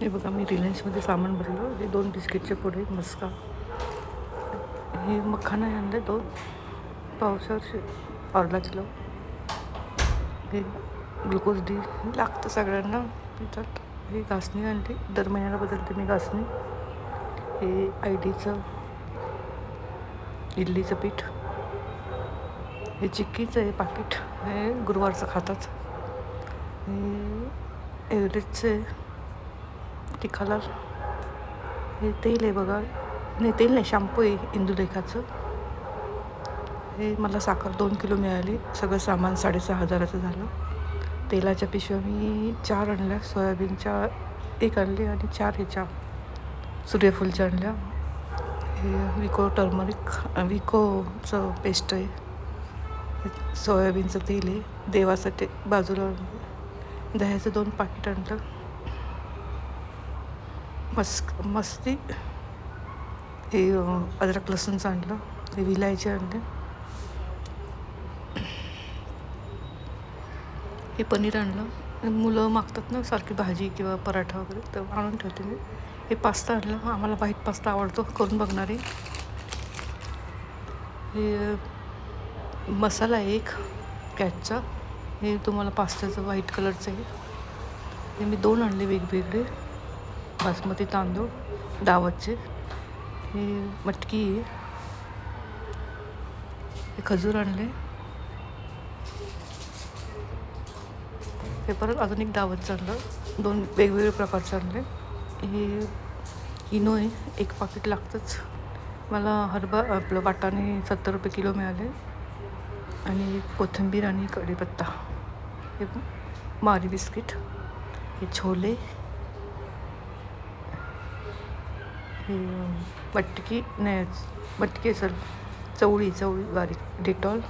हे बघा मी रिलायन्समध्ये सामान भरलं. हे दोन बिस्किटचे पुढे मस्का. हे मखाना आणलं दोन. पावसावरचे अर्धा किलो. हे ग्लुकोज डी. लागतं सगळ्यांना. पितात हे घासणी आणली दर महिन्याला बदलते मी घासणी. हे आय डीचं इडलीचं पीठ. हे चिक्कीचं आहे पाकिट. हे गुरुवारचं खातात. हे एव्हरेजचं आहे तिखाला हे तेल आहे बघा. नाही तेल नाही शॅम्पू आहे इंदुलेखाचं. हे मला साखर दोन किलो मिळाली. सगळं सामान साडेसहा हजाराचं झालं. तेलाच्या पिशव्या मी चार आणल्या. सोयाबीनच्या एक आणली आणि चार ह्याच्या सूर्यफूलच्या आणल्या. हे विको टर्मरिक विकोचं पेस्ट आहे. सोयाबीनचं तेल आहे. देवासाठी बाजूला दह्याचं दोन पाकिट आणलं. मस्क मस्ती. हे अद्रक लसूणचं आणलं. हे विलायचे आणले. हे पनीर आणलं. मुलं मागतात ना सारखी भाजी किंवा पराठा वगैरे तर आणून ठेवते मी. हे पास्ता आणलं. आम्हाला व्हाईट पास्ता आवडतो. करून बघणार आहे. हे मसाला एक कॅचचा हे तुम्हाला पास्त्याचं व्हाईट कलरचं आहे. हे मी दोन आणले वेगवेगळे. बासमती तांदूळ दावतचे हे मटकी आहे हे खजूर आणले. हे परत अजून एक दावत आणलं दोन वेगवेगळे प्रकारचे आणले हे इनो आहे एक पाकिट लागतंच. मला हरभा आपलं वाटाणे सत्तर रुपये किलो मिळाले. आणि कोथिंबीर आणि कढीपत्ता. हे मारी बिस्किट. हे छोले. हे मटकी नाही मटकी सर चवळी चवळी बारीक डेटॉल.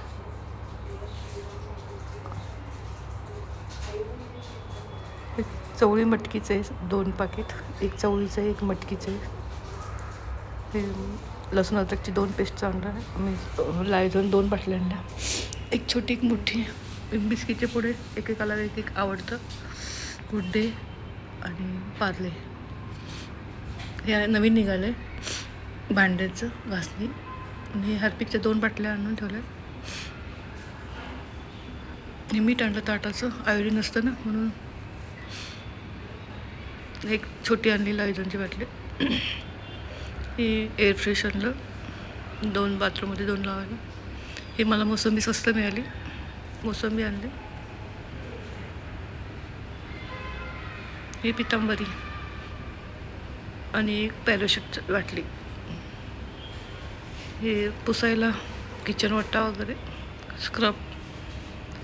एक चवळी मटकीचं आहे दोन पाकिट. एक चवळीचं आहे एक मटकीचं आहे. हे लसूण अद्रकची दोन पेस्ट आणलं आहे. मी लायझोन दोन बाटल्या आणल्या. एक छोटी एक मोठी. बिस्किटचे पुढे एकेकाला एक एक आवडतं. गुड डे आणि पार्ले. हे नवीन निघालं आहे भांड्याचं घासणी. आणि हार्पिकच्या दोन बाटल्या आणून ठेवल्या हे मीठ आणलं ताटाचं. आयोडीन नसतं ना म्हणून एक छोटी आणली लायझॉनची बाटली. हे एअर फ्रेश आणलं दोन बाथरूममध्ये दोन लावायला. हे मला मोसंबी स्वस्त मिळाली. मोसंबी आणली. ही पितांबरी. आणि एक पॅराशूट वाटली. हे पुसायला किचन वाटा वगैरे स्क्रब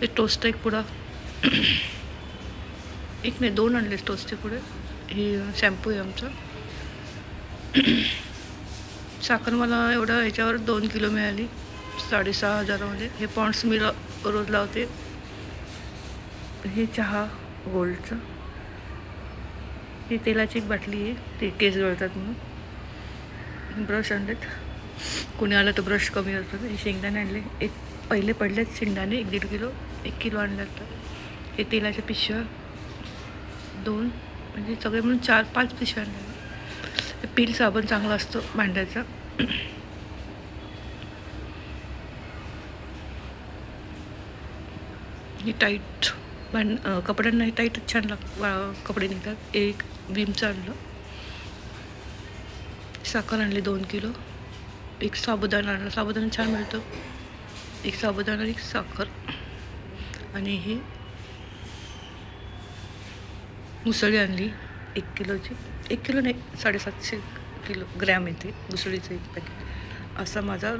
हे टोस्ट एक पुडा. एक नाही दोन आणले टोस्टचे पुढे हे शॅम्पू आहे आमचा. साखर मला एवढा ह्याच्यावर दोन किलो मिळाली साडेसहा हजारामध्ये. हे पॉन्ड्स मी रोज लावते. हे चहा गोल्डचं ही तेलाची एक बाटली आहे ते केस गळतात म्हणून. ब्रश आणलेत. कोणी आलं तर ब्रश कमी असतो हे शेंगदाणे आणले. एक पहिले पडलेत शेंगदाणे एक दीड किलो एक किलो आणले आता. हे तेलाच्या पिशव्या. दोन म्हणजे सगळे म्हणून चार पाच पिशव्या आणल्या पील साबण चांगला असतो भांड्याचा. ही टाईट. भांड कपड्यांना टाईट छान लाग वा- कपडे निघतात. एक विमचं आणलं. साखर आणली दोन किलो. एक साबुदाणा आणला. साबुदाणा छान मिळतो. एक साबुदाणा एक साखर. आणि ही मुसळी आणली. एक किलोची. एक किलो नाही साडेसातशे किलो ग्रॅम येते मुसळीचं एक पॅकेट असा माझा